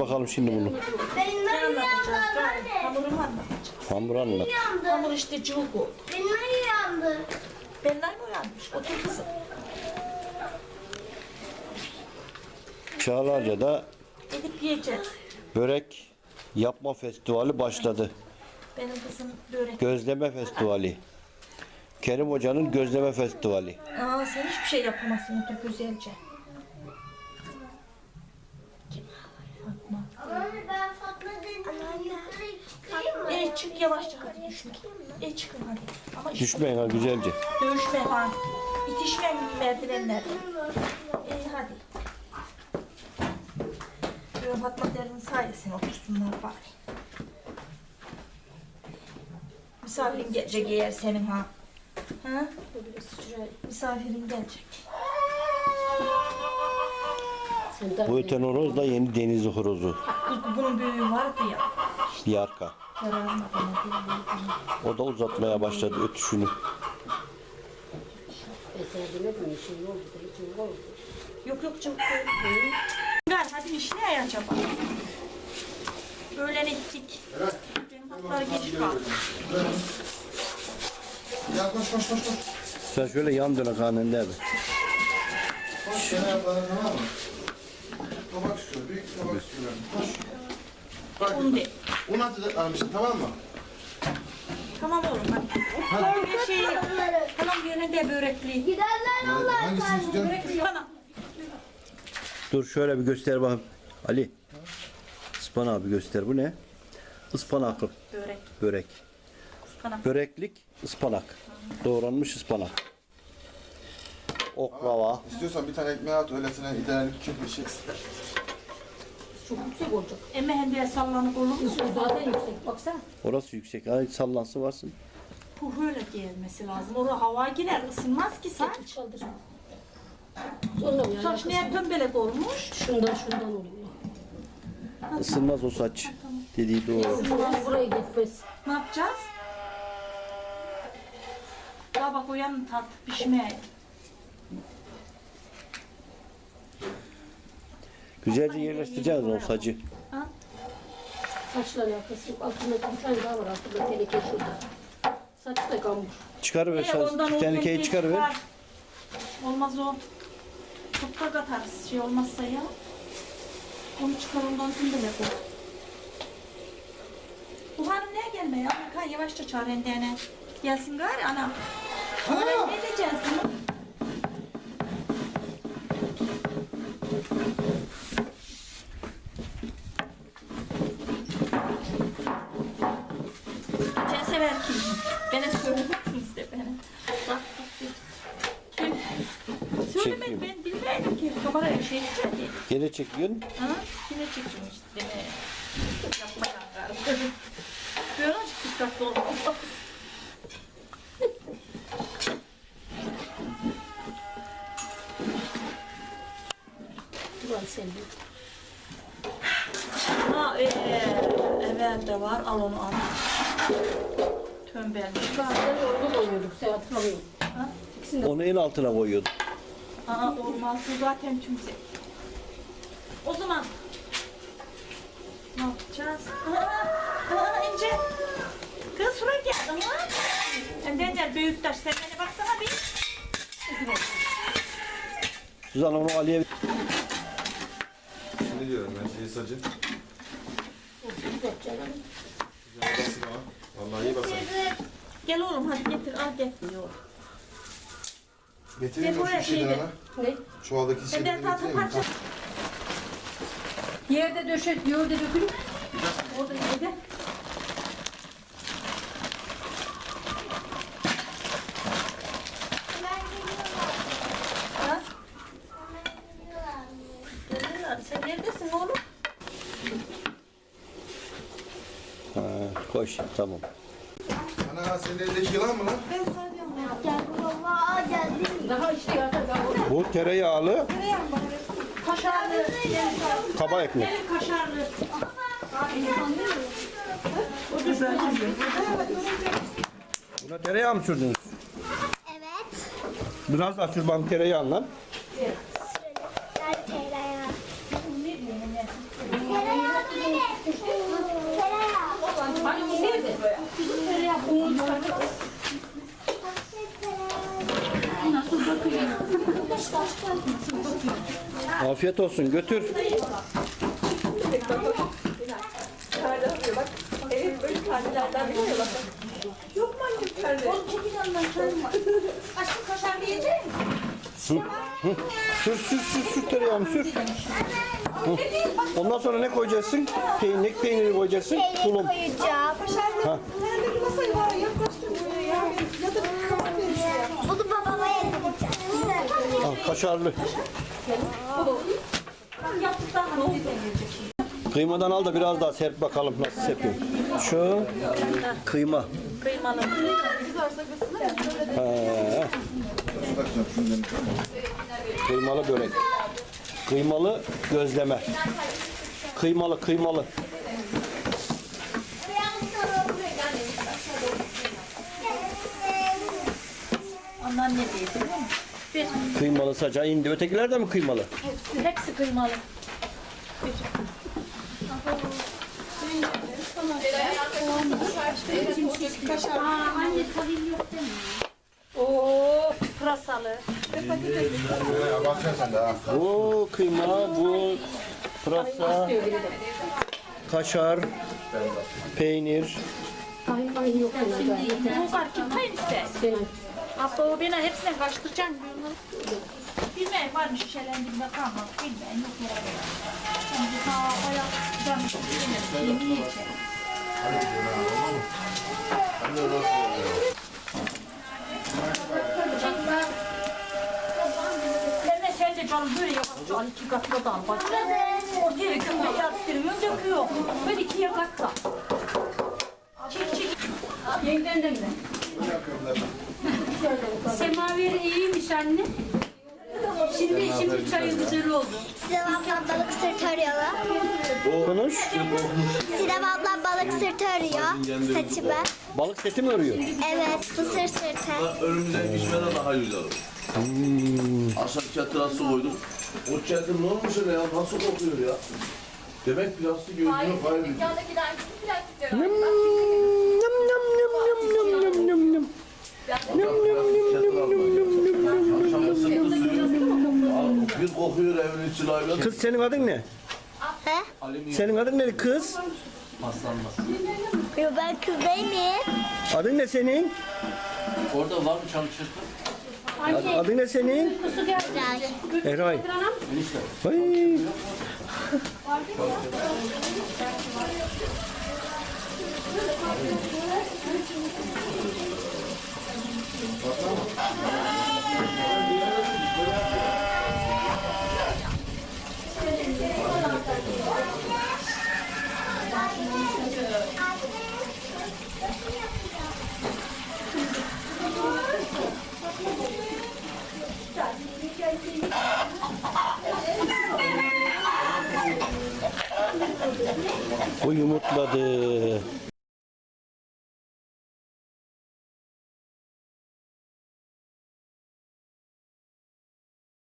Bakalım şimdi bunu. Benim Ne anlatacağız? yandı Gel, anne. Hamurumu anlatacağız. Hamur anlat. Yandı. Hamur işte cıvık oldu. Benim elim yandı. Benler mi uyanmış? Otur kızım. Çağlarca'da Gidip yiyeceğiz. börek yapma festivali başladı. Benim kızım börek. Gözleme festivali. Kerim Hoca'nın gözleme festivali. Aa sen hiçbir şey yapamazsın otur güzelce. Bakma. Anne ben Fatma dedim. Yukarı çıkayım mı? E çık yavaşça hadi düşme. E çıkın hadi. Ama işte Düşmeyin ha güzelce. dövüşme ha. İtişmeyin merdivenlerde. E hadi. Şöyle Fatma derin sayesinde otursunlar bari. Misafirin gelecek eğer senin ha. Ha? Misafirin gelecek. Bu öten horoz da yeni deniz horozu. Bunun büyüğü vardı ya. Yarka. O da uzatmaya başladı ötüşünü. Şey. Yok yok çabuk değil. Gel hadi iş ne acaba? Öğlen ettik. Benim hatlar geç kaldı. Ya koş koş koş koş. Sen şöyle yan dönek hanen abi. Koş şöyle yapalım tamam mı? Tabak istiyor. Büyük bir tabak istiyor. Koş. Bak. Un de. Un atı almışsın tamam mı? Tamam oğlum hadi. Tamam bir şey. Tamam yine de börekli. Giderler onlar. Hangisini istiyorsun? Börek ıspana. Dur şöyle bir göster bakayım. Ali. Ispanağı bir göster. Bu ne? Ispanaklı Börek börek. ıspana. Böreklik ıspanak. Doğranmış ıspanak. Oklava. İstiyorsan bir tane ekmeğe at öylesine ideallik çünkü şey Çok yüksek olacak. Emme hendeye sallanıp olur mu? Zaten yüksek. Baksana. Orası yüksek. Ay sallansı varsın. Bu öyle gelmesi lazım. Oraya hava girer ısınmaz ki saç. Çaldır. Sonra mı Saç yani? niye pembelek olmuş? Şundan şundan oluyor. Isınmaz o saç. Dediği doğru. Buraya, buraya gitmez. Ne yapacağız? Daha bak uyanın tat pişmeye. Güzelce yerleştireceğiz o sacı. Saçla alakası yok. Altında bir tane daha var altında teneke şurada. Saç da kambur. Çıkarıver E, ondan Bir olmaz tenekeyi çıkarıver. çıkar. Olmaz o. Çok da katarız şey olmazsa ya. Onu çıkar ondan pembelek o. Bu hanım niye gelme ya? Yavaşça çağır endene. Gelsin gari anam. Ana ne diyeceğiz bunu? Geçen sefer kim? Bana söylemediniz de bana. Bak, Kim? Söylemeyin Çekeyim. ben bilmeydim ki kameraya şey Gene çekiyorsun. Ha? Yine çekim işte. Ne? Yapmayan galiba. Böyle açık dikkatli olmaz. Ulan sen bir. Ha ee, evet de var al onu al. Tömbelmiş. Bazen orada koyuyorduk. Sen hatırlamıyorum. Onu en altına koyuyordun. Aa olmaz bu zaten tümsek. O zaman ne yapacağız? Aa, aa ince. Kız şuraya gel ama. Senden de büyüktaş sen bana baksana bir. Suzan onu Ali'ye Şimdi diyorum ben şey sacı. Basın ha. Vallahi iyi basın. Gel oğlum hadi getir al gel. Getireyim mi Depoya şu şeyden şeyde. ana? Ne? Çuvaldaki şeyleri Senden tatlı getireyim mi? parça. Yerde döşet, yerde dökülür. Orada? Geliyorlar. Sen neredesin oğlum? ha, koş. Tamam. Ana senin elindeki yılan mı lan? Ben sana diyorum ya. Geldi baba geldi. Daha işte ya daha. Bu tereyağlı kaşarlı. Kaba ekmek. Benim kaşarlı. O güzel. Buna tereyağı mı sürdünüz? Evet. Biraz daha sür bana tereyağı lan. Nasıl bakıyor? Nasıl bakıyor? Afiyet olsun götür. Oğlum çekil. Aşkım kaşar yiyecek misin? Sür. Hı. Sür sür sür sür tereyağını sür. Hı. Ondan sonra ne koyacaksın? Peynir, peyniri koyacaksın. Peynir Tulum. koyacağım. Ha. Bunu babama yedireceğim. Al, kaşarlı. Kıymadan al da biraz daha serp bakalım nasıl serpiyor. Şu kıyma. Kıymalı. Börek. Kıymalı gözleme. Kıymalı kıymalı. Ondan ne musun? Bir, Kıymalı saça indi. Ötekiler de mi kıymalı? hepsi, hepsi kıymalı. Oo, pırasalı. Ee, bakacaksın sen de ha. Bu kıyma, bu pırasa, kaşar, peynir. Ay ay yok da. Bulgar kim? Abla o beni hepsini karıştıracaksın diyorlar. Bilmeyin varmış şişelendirme kalmadı. Bilmeyin yok yere. Şimdi ta bayağı canım yemin yiyecek. Deme sen de canım böyle yapar. Al iki katla da al bak. Ortaya kömür yaptırmıyor döküyor. Böyle ikiye katla. Çek çek. Yengden de mi? Semaveri iyiymiş anne. Şimdi şimdi çayı güzel oldu. Sinem ablam balık sırtı arıyor. Konuş. Sinem ablam balık sırtı arıyor saçımı. Balık seti mi örüyor? Evet mısır sırtı. Önümüzden geçmeden daha güzel olur. Aşağı çatıra su koydum. O çatı ne olmuş öyle ya? Nasıl kokuyor ya? Demek plastik gözünü kaybediyor. Nım, nım, nım, Kız senin adın ne? He? Senin adın ne kız? Yo, ben kız değil miyim? Adın ne senin? Orada var mı çam çırpı? Ad- Adın ne senin? Güzel. Eray. Ay. Bu yumurtladı.